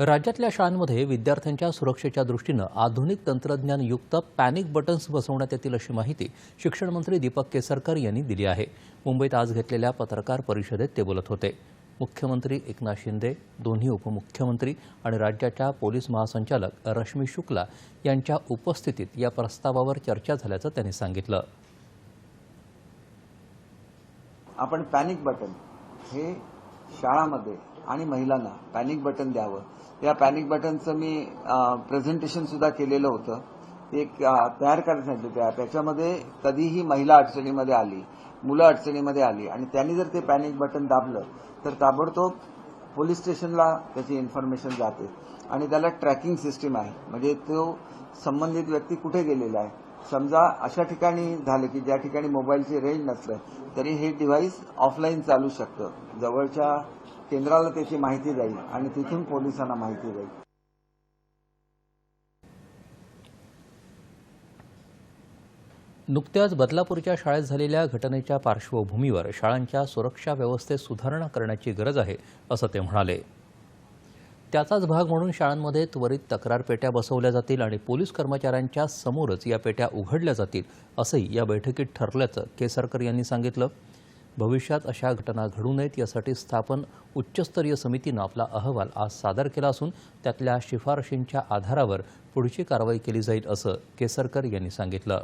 राज्यातल्या शाळांमध्ये विद्यार्थ्यांच्या सुरक्षेच्या दृष्टीनं आधुनिक तंत्रज्ञानयुक्त पॅनिक बटन्स बसवण्यात येतील अशी माहिती शिक्षण मंत्री दीपक केसरकर यांनी दिली आहे. मुंबईत आज घेतलेल्या पत्रकार परिषदेत ते बोलत होते. मुख्यमंत्री एकनाथ शिंदे दोन्ही उपमुख्यमंत्री आणि राज्याच्या पोलीस महासंचालक रश्मी शुक्ला यांच्या उपस्थितीत या प्रस्तावावर चर्चा झाल्याचं त्यांनी सांगितलं. आपण पॅनिक बटन हे शाळामध्ये आणि महिलांना पॅनिक बटन द्यावं. या पॅनिक बटनचं मी प्रेझेंटेशन सुद्धा केलेलं होतं. ते एक तयार करण्यासाठी त्या त्याच्यामध्ये कधीही महिला अडचणीमध्ये आली मुलं अडचणीमध्ये आली आणि त्यांनी जर ते पॅनिक बटन दाबलं तर ताबडतोब पोलीस स्टेशनला त्याची इन्फॉर्मेशन जाते. आणि त्याला ट्रॅकिंग सिस्टीम आहे. म्हणजे तो संबंधित व्यक्ती कुठे गेलेला आहे? समजा अशा ठिकाणी झालं की ज्या ठिकाणी मोबाईलची रेंज नसलं तरी हे डिव्हाइस ऑफलाईन चालू शकतं. जवळच्या केंद्राला त्याची माहिती जाईल आणि तिथून पोलिसांना माहिती जाईल. नुकत्याच बदलापूरच्या शाळेत झालेल्या घटनेच्या पार्श्वभूमीवर शाळांच्या सुरक्षा व्यवस्थेत सुधारणा करण्याची गरज आहे असं ते म्हणाले. त्याचाच भाग म्हणून शाळांमध्ये त्वरित तक्रार पेट्या बसवल्या जातील आणि पोलीस कर्मचाऱ्यांच्या समोरच या पेट्या उघडल्या जातील असंही या बैठकीत ठरल्याचं केसरकर यांनी सांगितलं. भविष्यात अशा घटना घडू नयेत यासाठी स्थापन उच्चस्तरीय समितीनं आपला अहवाल आज सादर केला असून त्यातल्या शिफारशींच्या आधारावर पुढची कारवाई केली जाईल असं केसरकर यांनी सांगितलं.